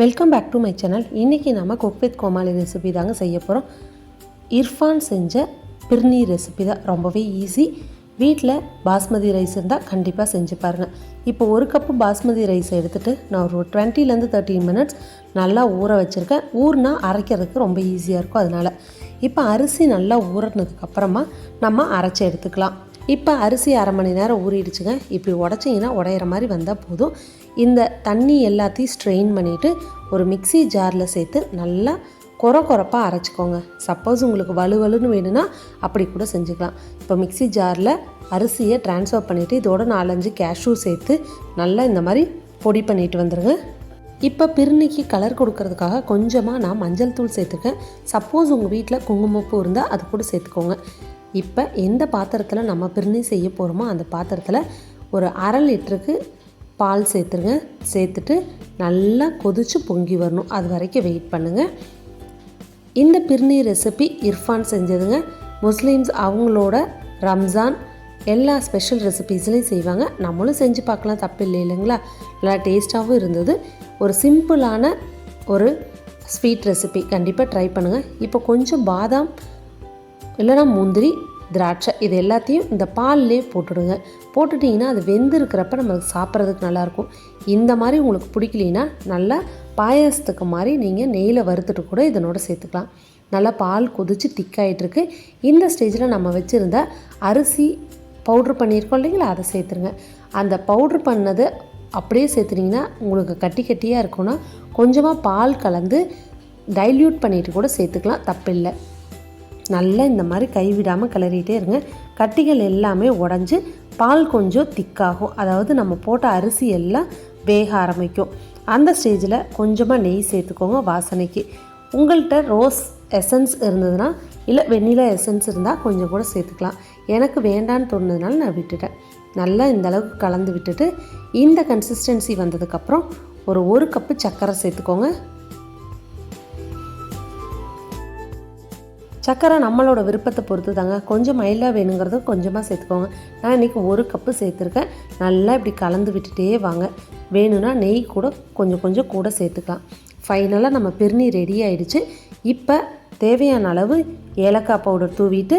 Welcome back to my channel இன்றைக்கி நம்ம cook with Comali recipe தாங்க செய்ய போகிறோம் இர்ஃபான் செஞ்ச பிர்னி ரெசிபி தான் ரொம்பவே ஈஸி வீட்டில் பாஸ்மதி ரைஸ் இருந்தால் கண்டிப்பாக செஞ்சு பாருங்கள் இப்போ ஒரு கப்பு பாஸ்மதி ரைஸ் எடுத்துகிட்டு நான் ஒரு டுவெண்ட்டிலேருந்து தேர்ட்டின் மினிட்ஸ் நல்லா ஊற வச்சுருக்கேன். ஊறினா அரைக்கிறதுக்கு ரொம்ப ஈஸியாக இருக்கும். அதனால் இப்போ அரிசி நல்லா ஊறினதுக்கப்புறமா நம்ம அரைச்சி எடுத்துக்கலாம். இப்போ அரிசி அரை மணி நேரம் ஊறிடுச்சுங்க. இப்படி உடச்சிங்கன்னா உடையிற மாதிரி வந்தால் போதும். இந்த தண்ணி எல்லாத்தையும் ஸ்ட்ரெயின் பண்ணிவிட்டு ஒரு மிக்ஸி ஜாரில் சேர்த்து நல்லா கொர கொரப்பாக அரைச்சிக்கோங்க. சப்போஸ் உங்களுக்கு வலுவலுன்னு வேணும்னா அப்படி கூட செஞ்சுக்கலாம். இப்போ மிக்ஸி ஜாரில் அரிசியை டிரான்ஸ்ஃபர் பண்ணிவிட்டு இதோட நாலஞ்சு கேஷ்யூ சேர்த்து நல்லா இந்த மாதிரி பொடி பண்ணிட்டு வந்துடுங்க இப்போ பிரிணிக்கு கலர் கொடுக்கறதுக்காக கொஞ்சமாக நான் மஞ்சள் தூள் சேர்த்துருக்கேன். சப்போஸ் உங்கள் வீட்டில் குங்குமப்பூ இருந்தால் அது கூட சேர்த்துக்கோங்க. இப்போ எந்த பாத்திரத்தில் நம்ம பிரிணி செய்ய போகிறோமோ அந்த பாத்திரத்தில் ஒரு அரை லிட்டருக்கு பால் சேர்த்துருங்க. சேர்த்துட்டு நல்லா கொதித்து பொங்கி வரணும். அது வரைக்கும் வெயிட் பண்ணுங்கள் இந்த பிர்னி ரெசிபி இர்ஃபான் செஞ்சதுங்க. முஸ்லீம்ஸ் அவங்களோட ரம்ஜான் எல்லா ஸ்பெஷல் ரெசிபீஸ்லையும் செய்வாங்க. நம்மளும் செஞ்சு பார்க்கலாம். தப்பு இல்லை இல்லைங்களா? நல்லா டேஸ்ட்டாகவும் இருந்தது. ஒரு சிம்பிளான ஒரு ஸ்வீட் ரெசிபி கண்டிப்பாக ட்ரை பண்ணுங்கள் இப்போ கொஞ்சம் பாதாம் இல்லைனா முந்திரி திராட்சை இது எல்லாத்தையும் இந்த பால்லே போட்டுடுங்க. போட்டுட்டிங்கன்னா அது வெந்து இருக்கிறப்ப நம்மளுக்கு சாப்பிட்றதுக்கு நல்லாயிருக்கும். இந்த மாதிரி உங்களுக்கு பிடிக்கலைன்னா நல்லா பாயாசத்துக்கு மாதிரி நீங்கள் நெய்யில் வறுத்துட்டு கூட இதனோட சேர்த்துக்கலாம். நல்லா பால் கொதித்து திக்காயிட்டுருக்கு இந்த ஸ்டேஜில் நம்ம வச்சுருந்த அரிசி பவுட்ரு பண்ணியிருக்கோம் இல்லைங்களா அதை சேர்த்துருங்க. அந்த பவுட்ரு பண்ணது அப்படியே சேர்த்துட்டிங்கன்னா உங்களுக்கு கட்டி கட்டியாக இருக்கும்னா கொஞ்சமாக பால் கலந்து டைல்யூட் பண்ணிவிட்டு கூட சேர்த்துக்கலாம் தப்பில்லை. நல்லா இந்த மாதிரி கைவிடாமல் கிளறிட்டே இருங்க. கட்டிகள் எல்லாமே உடஞ்சி பால் கொஞ்சம் திக்காகும். அதாவது நம்ம போட்ட அரிசி எல்லாம் வேக ஆரம்பிக்கும். அந்த ஸ்டேஜில் கொஞ்சமாக நெய் சேர்த்துக்கோங்க வாசனைக்கு. உங்கள்கிட்ட ரோஸ் எசன்ஸ் இருந்ததுன்னா இல்லை வெண்ணிலா எசன்ஸ் இருந்தால் கொஞ்சம் கூட சேர்த்துக்கலாம். எனக்கு வேண்டான்னு தோணுதுனால நான் விட்டுட்டேன். நல்லா இந்த அளவுக்கு கலந்து விட்டுட்டு இந்த கன்சிஸ்டன்சி வந்ததுக்கப்புறம் ஒரு ஒரு கப்பு சர்க்கரை சேர்த்துக்கோங்க. சர்க்கரை நம்மளோட விருப்பத்தை பொறுத்து தாங்க கொஞ்சம் மைல்டாக வேணுங்கிறது கொஞ்சமாக சேர்த்துக்கோங்க. நான் இன்றைக்கி ஒரு கப்பு சேர்த்துருக்கேன். நல்லா இப்படி கலந்து விட்டுட்டே வாங்க. வேணும்னா நெய் கூட கொஞ்சம் கொஞ்சம் கூட சேர்த்துக்கலாம். ஃபைனலாக நம்ம பிரிணி ரெடி ஆயிடுச்சு. இப்போ தேவையான அளவு ஏலக்காய் பவுடர் தூவிட்டு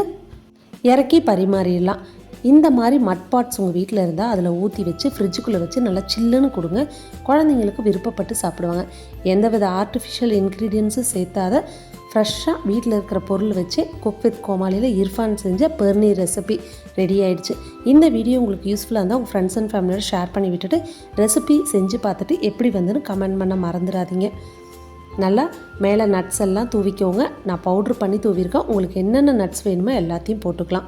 இறக்கி பரிமாறிடலாம். இந்த மாதிரி மட் பாட்ஸ் உங்கள் வீட்டில் இருந்தால் அதில் ஊற்றி வச்சு ஃப்ரிட்ஜுக்குள்ளே வச்சு நல்லா சில்லுன்னு கொடுங்க. குழந்தைங்களுக்கு விருப்பப்பட்டு சாப்பிடுவாங்க. எந்தவித ஆர்டிஃபிஷியல் இன்க்ரீடியன்ஸும் சேர்த்தாத ஃப்ரெஷ்ஷாக வீட்டில் இருக்கிற பொருள் வச்சு குக் வித் கோமாளியில் இர்ஃபான் செஞ்ச பெர்னி ரெசிபி ரெடி ஆயிடுச்சு. இந்த வீடியோ உங்களுக்கு யூஸ்ஃபுல்லாக இருந்தால் உங்கள் ஃப்ரெண்ட்ஸ் அண்ட் ஃபேமிலியோட ஷேர் பண்ணி விட்டுட்டு ரெசிபி செஞ்சு பார்த்துட்டு எப்படி வந்துன்னு கமெண்ட் பண்ண மறந்துடாதீங்க. நல்லா மேலே நட்ஸ் எல்லாம் தூவிக்கோங்க. நான் பவுட்ரு பண்ணி தூவிருக்கேன் உங்களுக்கு என்னென்ன நட்ஸ் வேணுமோ எல்லாத்தையும் போட்டுக்கலாம்.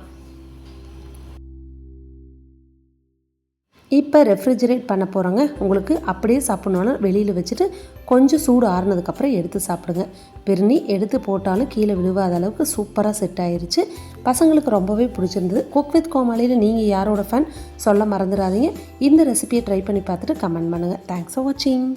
இப்போ ரெஃப்ரிஜரேட் பண்ண போகிறோங்க உங்களுக்கு அப்படியே சாப்பிட்ணுன்னா வெளியில் வச்சுட்டு கொஞ்சம் சூடு ஆறுனதுக்கப்புறம் எடுத்து சாப்பிடுங்க. பிரிணி எடுத்து போட்டாலும் கீழே விழுவாத அளவுக்கு சூப்பராக செட் ஆயிடுச்சு பசங்களுக்கு ரொம்பவே பிடிச்சிருந்தது. குக் வித் கோமாளியில் நீங்கள் யாரோட ஃபேன் சொல்ல மறந்துடாதீங்க. இந்த ரெசிபியை ட்ரை பண்ணி பார்த்துட்டு கமெண்ட் பண்ணுங்கள் தேங்க்ஸ் ஃபார் வாட்சிங்